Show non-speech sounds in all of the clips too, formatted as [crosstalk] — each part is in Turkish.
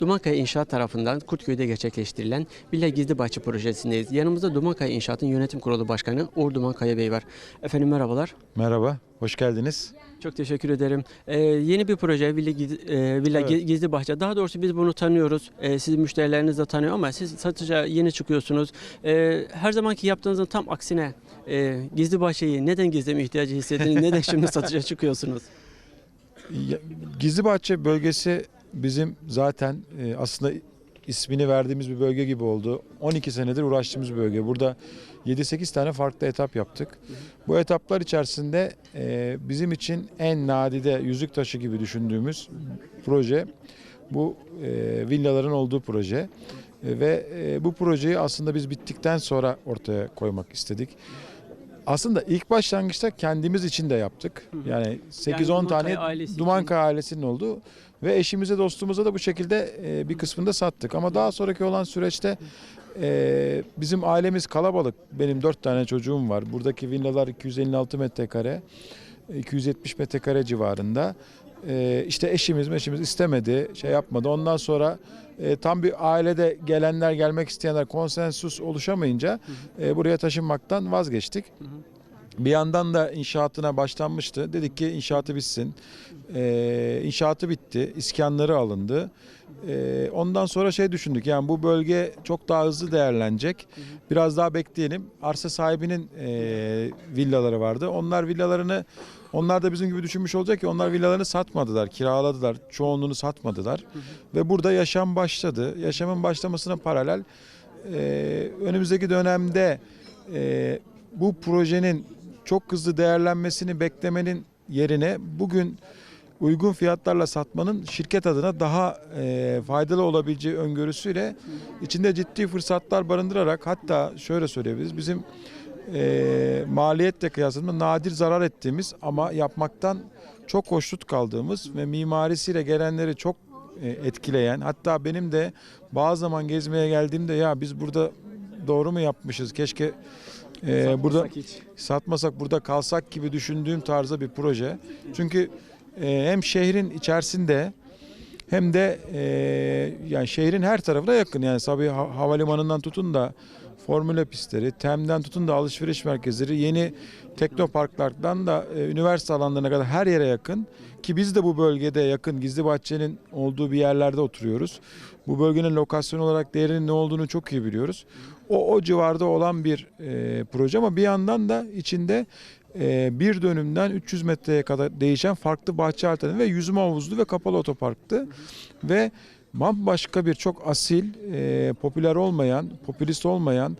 Dumankaya İnşaat tarafından Kurtköy'de gerçekleştirilen Villa Gizli Bahçe projesindeyiz. Yanımızda Dumankaya İnşaat'ın yönetim kurulu başkanı Uğur Dumankaya Bey var. Efendim merhabalar. Merhaba, hoş geldiniz. Çok teşekkür ederim. Ee, yeni bir proje Villa, Giz- e, Villa Evet. Gi- Gizli Bahçe. Daha doğrusu biz bunu tanıyoruz. Ee, sizin müşterileriniz de tanıyor ama siz satışa yeni çıkıyorsunuz. Ee, her zamanki yaptığınızın tam aksine e, Gizli Bahçe'yi neden gizleme ihtiyacı hissettiniz? neden şimdi [laughs] satışa çıkıyorsunuz? Ya, Gizlibahçe bölgesi bizim zaten e, aslında ismini verdiğimiz bir bölge gibi oldu. 12 senedir uğraştığımız bölge. Burada 7-8 tane farklı etap yaptık. Bu etaplar içerisinde e, bizim için en nadide yüzük taşı gibi düşündüğümüz proje bu e, villaların olduğu proje. Ve bu projeyi aslında biz bittikten sonra ortaya koymak istedik. Aslında ilk başlangıçta kendimiz için de yaptık. Yani 8-10 Dumankaya tane ailesi için. Dumankaya ailesinin olduğu ve eşimize dostumuza da bu şekilde e, bir kısmını da sattık. Ama daha sonraki olan süreçte e, bizim ailemiz kalabalık. Benim 4 tane çocuğum var. Buradaki villalar 256 metrekare, 270 metrekare civarında. E, işte eşimiz eşimiz istemedi, şey yapmadı. Ondan sonra e, tam bir ailede gelenler gelmek isteyenler konsensus oluşamayınca e, buraya taşınmaktan vazgeçtik. Bir yandan da inşaatına başlanmıştı. Dedik ki inşaatı bitsin. Ee, inşaatı bitti. İskanları alındı. Ee, ondan sonra şey düşündük. Yani bu bölge çok daha hızlı değerlenecek. Biraz daha bekleyelim. Arsa sahibinin e, villaları vardı. Onlar villalarını onlar da bizim gibi düşünmüş olacak ki onlar villalarını satmadılar, kiraladılar. Çoğunluğunu satmadılar. Ve burada yaşam başladı. Yaşamın başlamasına paralel e, önümüzdeki dönemde e, bu projenin çok hızlı değerlenmesini beklemenin yerine bugün uygun fiyatlarla satmanın şirket adına daha e, faydalı olabileceği öngörüsüyle içinde ciddi fırsatlar barındırarak hatta şöyle söyleyebiliriz bizim e, maliyetle kıyasladığımızda nadir zarar ettiğimiz ama yapmaktan çok hoşnut kaldığımız ve mimarisiyle gelenleri çok e, etkileyen hatta benim de bazı zaman gezmeye geldiğimde ya biz burada doğru mu yapmışız? Keşke e, burada Satmasak hiç. satmasak burada kalsak gibi düşündüğüm tarzda bir proje. Çünkü e, hem şehrin içerisinde hem de e, yani şehrin her tarafına yakın. Yani Sabiha Ha- Havalimanı'ndan tutun da Formula pistleri, TEM'den tutun da alışveriş merkezleri, yeni teknoparklardan da e, üniversite alanlarına kadar her yere yakın. Ki biz de bu bölgede yakın Gizli Bahçe'nin olduğu bir yerlerde oturuyoruz. Bu bölgenin lokasyon olarak değerinin ne olduğunu çok iyi biliyoruz. O, o civarda olan bir e, proje ama bir yandan da içinde bir dönümden 300 metreye kadar değişen farklı bahçe alternatif ve yüzme havuzlu ve kapalı otoparktı. Ve bambaşka bir çok asil, e, popüler olmayan, popülist olmayan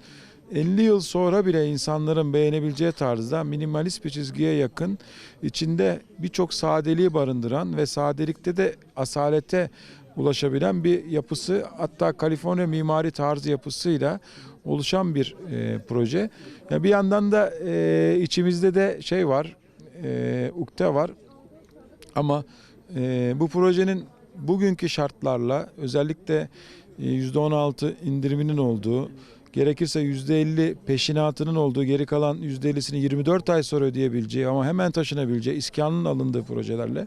50 yıl sonra bile insanların beğenebileceği tarzda minimalist bir çizgiye yakın, içinde birçok sadeliği barındıran ve sadelikte de asalete ulaşabilen bir yapısı hatta Kaliforniya mimari tarzı yapısıyla oluşan bir e, proje. Ya bir yandan da e, içimizde de şey var, e, ukde var. Ama e, bu projenin bugünkü şartlarla özellikle e, %16 indiriminin olduğu, gerekirse %50 peşinatının olduğu, geri kalan %50'sini 24 ay sonra ödeyebileceği ama hemen taşınabileceği iskanın alındığı projelerle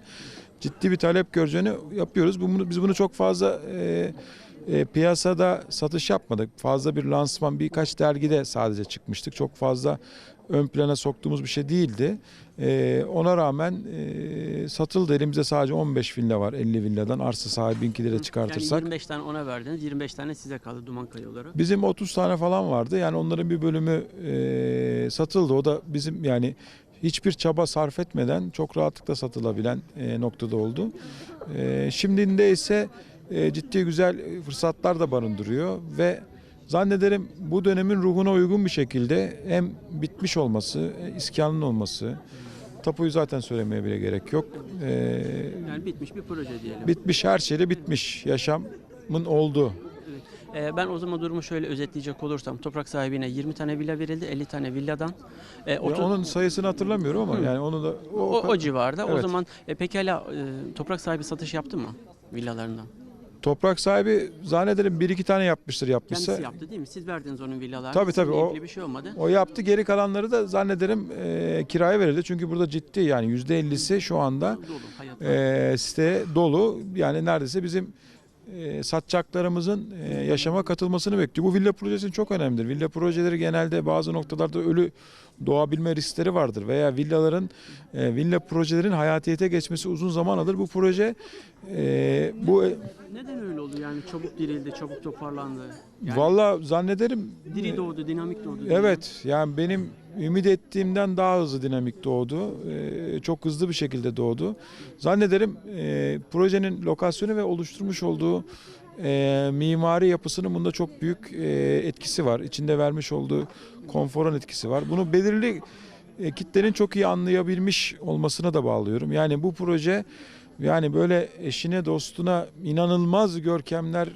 ciddi bir talep göreceğini yapıyoruz. Bunu, biz bunu çok fazla e, e, piyasada satış yapmadık. Fazla bir lansman birkaç dergide sadece çıkmıştık. Çok fazla ön plana soktuğumuz bir şey değildi. E, ona rağmen e, satıldı. Elimizde sadece 15 villa var 50 villadan arsa sahibinkileri Yani çıkartırsak. 25 tane ona verdiniz, 25 tane size kaldı Dumankaya olarak. Bizim 30 tane falan vardı. Yani onların bir bölümü e, satıldı. O da bizim yani hiçbir çaba sarf etmeden çok rahatlıkla satılabilen e, noktada oldu. E, şimdinde ise e, ciddi güzel fırsatlar da barındırıyor ve zannederim bu dönemin ruhuna uygun bir şekilde hem bitmiş olması, e, iskanın olması, tapuyu zaten söylemeye bile gerek yok. E, Yani bitmiş bir proje diyelim. bitmiş her şeyle bitmiş yaşamın olduğu. Ee, ben o zaman durumu şöyle özetleyecek olursam toprak sahibine 20 tane villa verildi, 50 tane villadan. E, Ya 30 onun sayısını hatırlamıyorum ama yani onu da o, o civarda. O Evet. zaman e, pekala e, toprak sahibi satış yaptı mı villalarından? Toprak sahibi zannederim bir iki tane yapmıştır yapmışsa. Kendisi yaptı değil mi? Siz verdiniz onun villalarını. Tabii, tabii, Sizinle o- bir şey olmadı. O yaptı geri kalanları da zannederim e, kiraya verildi. Çünkü burada ciddi yani yüzde ellisi şu anda Dolu, e, site dolu. Yani neredeyse bizim e, satacaklarımızın e, yaşama katılmasını bekliyor. Bu villa projesi çok önemlidir. Villa projeleri genelde bazı noktalarda ölü doğabilme riskleri vardır veya villaların e, villa projelerin hayatiyete geçmesi uzun zaman alır. Bu proje e, bu Neden öyle oldu yani çabuk dirildi, çabuk toparlandı? Yani valla zannederim diri doğdu, dinamik doğdu. Evet yani benim ümit ettiğimden daha hızlı dinamik doğdu. Ee, çok hızlı bir şekilde doğdu. Zannederim e, projenin lokasyonu ve oluşturmuş olduğu e, mimari yapısının bunda çok büyük e, etkisi var. İçinde vermiş olduğu konforun etkisi var. Bunu belirli kitlenin çok iyi anlayabilmiş olmasına da bağlıyorum. Yani bu proje yani böyle eşine dostuna inanılmaz görkemler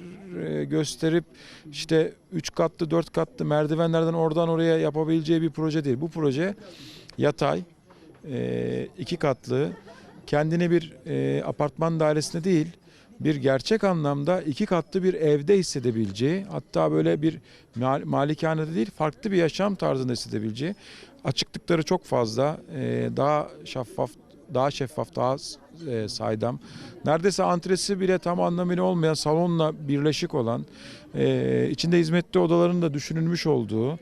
e, gösterip işte 3 katlı 4 katlı merdivenlerden oradan oraya yapabileceği bir proje değil. Bu proje yatay, e, iki katlı, kendine bir e, apartman dairesinde değil, bir gerçek anlamda iki katlı bir evde hissedebileceği, hatta böyle bir mal- malikanede değil, farklı bir yaşam tarzında hissedebileceği, açıklıkları çok fazla, daha şeffaf, daha şeffaf, daha e, saydam. Neredeyse antresi bile tam anlamıyla olmayan, salonla birleşik olan, e, içinde hizmetli odaların da düşünülmüş olduğu,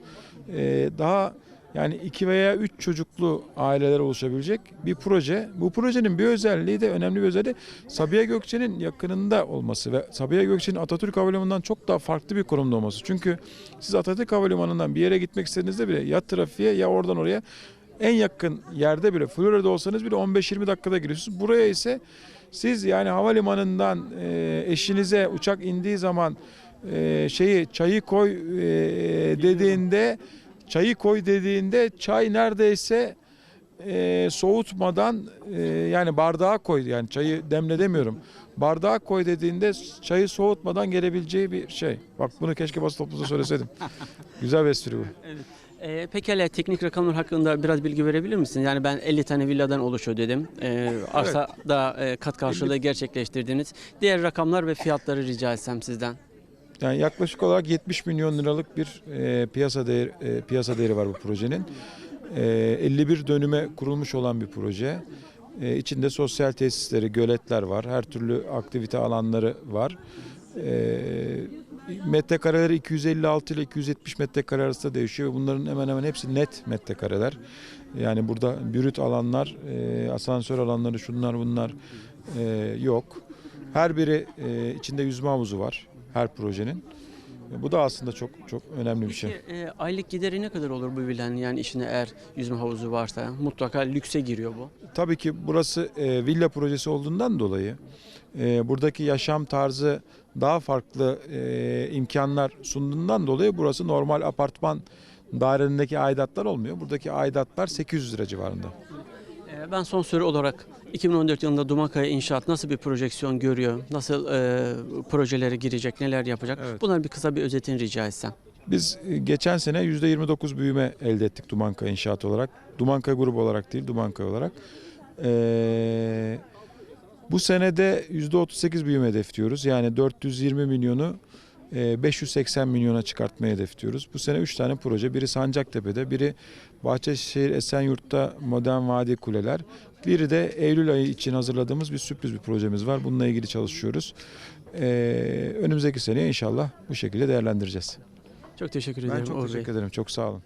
e, daha yani iki veya üç çocuklu aileler oluşabilecek bir proje. Bu projenin bir özelliği de önemli bir özelliği Sabiha Gökçen'in yakınında olması ve Sabiha Gökçen'in Atatürk Havalimanı'ndan çok daha farklı bir konumda olması. Çünkü siz Atatürk Havalimanı'ndan bir yere gitmek istediğinizde bile ya trafiğe ya oradan oraya en yakın yerde bile Florya'da olsanız bile 15-20 dakikada giriyorsunuz. Buraya ise siz yani havalimanından e, eşinize uçak indiği zaman e, şeyi çayı koy e, dediğinde çayı koy dediğinde çay neredeyse e, soğutmadan e, yani bardağa koy yani çayı demle demiyorum. Bardağa koy dediğinde çayı soğutmadan gelebileceği bir şey. Bak bunu keşke basın topluluğunda söyleseydim. [laughs] Güzel bir espri bu. Ee, pekala teknik rakamlar hakkında biraz bilgi verebilir misin? Yani ben 50 tane villadan oluşuyor dedim. Ee, arsa da e, kat karşılığı gerçekleştirdiniz. Diğer rakamlar ve fiyatları rica etsem sizden. Yani yaklaşık olarak 70 milyon liralık bir e, piyasa değeri, e, piyasa değeri var bu projenin. E, 51 dönüme kurulmuş olan bir proje. E, içinde sosyal tesisleri, göletler var. Her türlü aktivite alanları var. E, metrekareleri 256 ile 270 metrekare arasında değişiyor. Bunların hemen hemen hepsi net metrekareler. Yani burada bürüt alanlar, e, asansör alanları, şunlar bunlar e, yok. Her biri e, içinde yüzme havuzu var her projenin. E, Bu da aslında çok çok önemli bir şey. Peki, e, aylık gideri ne kadar olur bu villanın? Yani içine eğer yüzme havuzu varsa mutlaka lükse giriyor bu. Tabii ki burası e, villa projesi olduğundan dolayı e, buradaki yaşam tarzı daha farklı e, imkanlar sunduğundan dolayı burası normal apartman dairelerindeki aidatlar olmuyor. Buradaki aidatlar 800 lira civarında. Ben son soru olarak 2014 yılında Dumakaya İnşaat nasıl bir projeksiyon görüyor? Nasıl e, projelere girecek? Neler yapacak? Evet. Bunların bir kısa bir özetini rica etsem. Biz e, geçen sene %29 büyüme elde ettik Dumanka İnşaat olarak. Dumanka grubu olarak değil, Dumanka olarak. Ee, bu senede %38 büyüme hedefliyoruz. Yani 420 milyonu 580 milyona çıkartmayı hedefliyoruz. Bu sene 3 tane proje. Biri Sancaktepe'de, biri Bahçeşehir Esenyurt'ta Modern Vadi Kuleler. Biri de Eylül ayı için hazırladığımız bir sürpriz bir projemiz var. Bununla ilgili çalışıyoruz. Ee, önümüzdeki sene inşallah bu şekilde değerlendireceğiz. Çok teşekkür Ben ederim çok Uğur Bey. teşekkür ederim. Çok sağ olun.